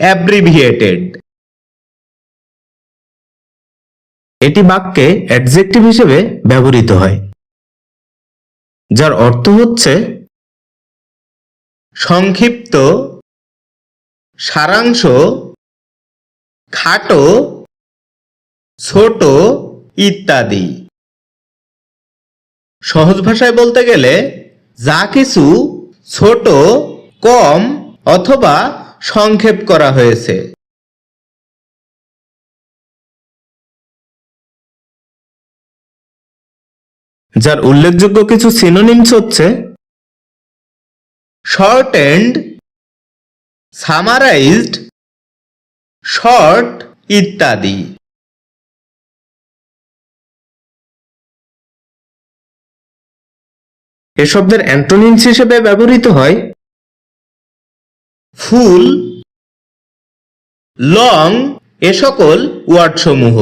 Abbreviated এটি বাক্যে adjective হিসেবে ব্যবহৃত হয়, যার অর্থ হচ্ছে সংক্ষিপ্ত, সারাংশ, খাটো, ছোট ইত্যাদি। সহজ ভাষায় বলতে গেলে যা কিছু ছোট, কম অথবা সংক্ষেপ করা হয়েছে। যার উল্লেখযোগ্য কিছু সিনোনিমস হচ্ছে শর্ট এন্ড সামারাইজড শর্ট ইত্যাদি। এ শব্দের অ্যান্টোনিমস হিসেবে ব্যবহৃত হয় ফুল, লং এ সকল ওয়ার্ড সমূহ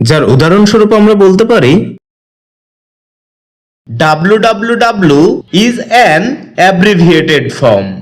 যার উদাহরণস্বরূপ আমরা বলতে পারি W W W is an abbreviated form